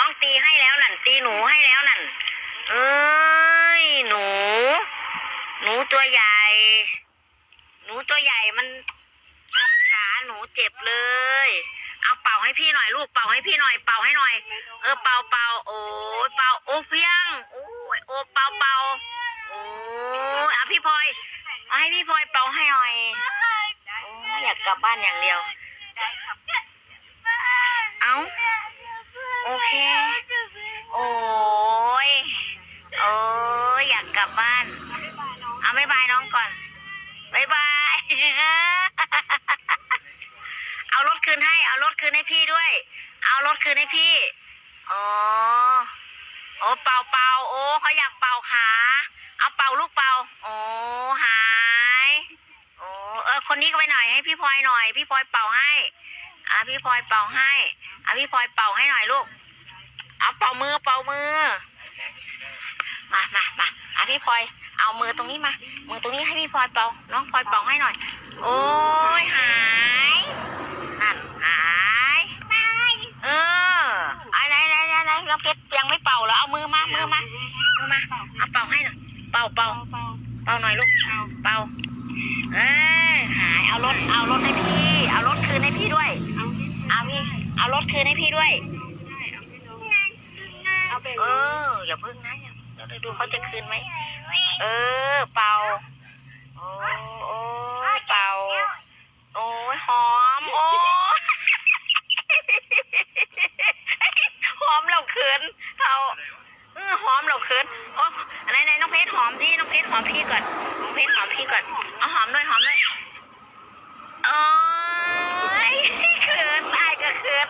น้องตีให้แล้วนั่น ตีหนูให้แล้วนั่น เอ้ยหนู หนูตัวใหญ่ หนูตัวใหญ่มันทำขาหนูเจ็บเลย เอาเป่าให้พี่หน่อยลูกเป่าให้พี่หน่อยเป่าให้หน่อย เออเป่าเป่าโอ้ยเป่าโอ้เพียงโอ้ยโอ้เป่าเป่าโอ้ยเอาพี่พลอยเอาให้พี่พลอยเป่าให้หน่อยโอ้ยอยากกลับบ้านอย่างเดียว เอา โอเค โอ้ย โอ้ยอยากกลับบ้าน เอาบายบายน้องก่อนบายบาย เอารถคืนให้ เอารถคืนให้พี่ด้วย เอารถคืนให้พี่ อ๋อ โอ้เป่าเป่าโอ้เขาอยากเป่าขา เอาเป่าลูกเป่า โอ้หาย โอ้เออคนนี้ก็ไปหน่อยให้พี่พลอยหน่อย พี่พลอยเป่าให้ อะพี่พลอยเป่าให้อะพี่พลอยเป่าให้หน่อยลูกเอาเป่ามือเป่ามือ มามามาอะพี่พลอยเอามือตรงนี้มา มือตรงนี้ให้พี่พลอยเป่า น้องพลอยเป่าให้หน่อย โอ้ยหายนั่นหายเอออ้ไหนไหนไหนไหนเราเพชรยังไม่เป่าเหรอเอามือมามือมามือมาเอาเป่าให้หน่อยเป่าเป่าเป่าหน่อยลูกเป่า เป่าเอ้ยหายเอารถเอารถให้พี่ เอารถคืนให้พี่ด้วย เอาที่เอาพี่เอารถคืนให้พี่ด้วย ได้เอาไปดูเอาไปเอออย่าพึ่งนะอย่าเราดูเขาจะคืนไหมเออ เป่าโอ้โอ้ยเป่าโอ้ยหอมโอ้ยหอมเราคืนเอาเออ หอมเราคืนโอ้ไหนไหนน้องเพชรหอมที่น้องเพชรหอมพี่ก่อนน้องเพชรหอมพี่ก่อนเอาหอมด้วยหอมด้วยโอ้ยคืนไอ้ายก็คืน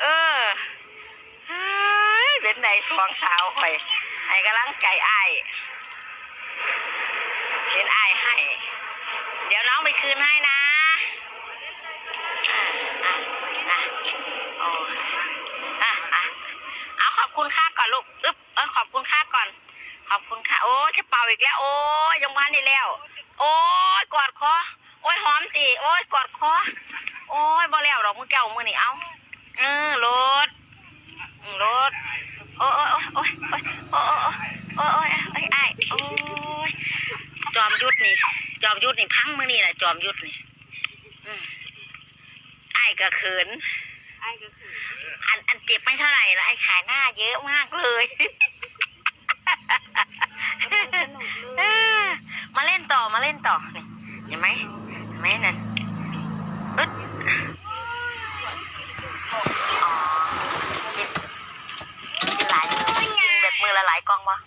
เออเฮ้ยเป็นไหนสองสาวข่อยให้กำลังใจอ้เห็นไอ้ให้ เดี๋ยวน้องไปคืนให้นะ อาอีกแล้ว โอ้ยยังพันอีกแล้ว โอ้ยกอดคอโอ้ยหอมตีโอ้ยกอดคอโอ้ยบ่แล้วหรอกมึงแก้ามือนี่เอาเออรถรถโอ้ยโอ้ยโอ้ยโอ้ยโอ้ยโอ้ยไอจอมยุทธนี่ จอมยุทธนี่พังมือนี่แหละจอมยุทธนี่ไอ้กะเขินไอ้กระเขินอันอันเจ็บไม่เท่าไหร่ละไอ้ขายหน้าเยอะมากเลย อนี่เห็นไหมไหมนั่นอึดอ๋อกินกินลแบบมือละหลายกองวะ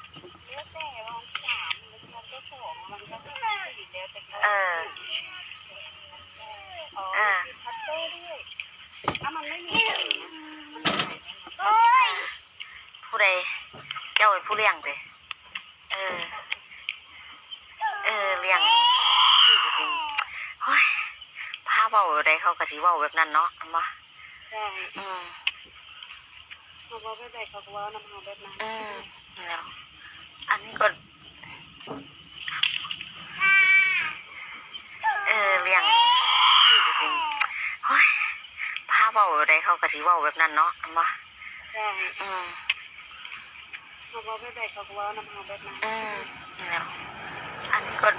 เออเออผู้ใดเจ้าเป็นผู้เลี้ยงเลย พาเบาใดเขากะทิเบาแบบนั้นเนาะอันวะใช่อืมเขาบอกไม่ได้เขาก็ว่าน้ำมันแบบนั้นอืมแล้ว อันนี้ก็เออเลี้ยงชื่อกระทิมโอ้ยพาเบาใดเขากะทิเบาแบบนั้นเนาะอันวะใช่อืมเขาบอกไม่ได้เขาก็ว่าน้ำมันแบบนั้นอืมแล้ว อันนี้ก็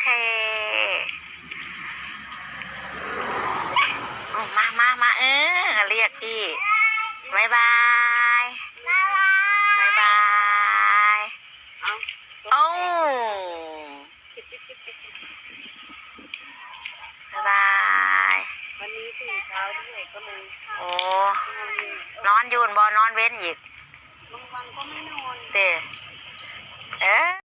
เคอืมมามามาเออ เรียกพี่บายบายบายบายเอาโอ้บายบายวันนี้ตื่นเช้าด้วยก็เลยโอ้นอนอยู่นอนอยูนบอนอนเว้นอีกบางวันก็ไม่นอนเต้เอ๊ะ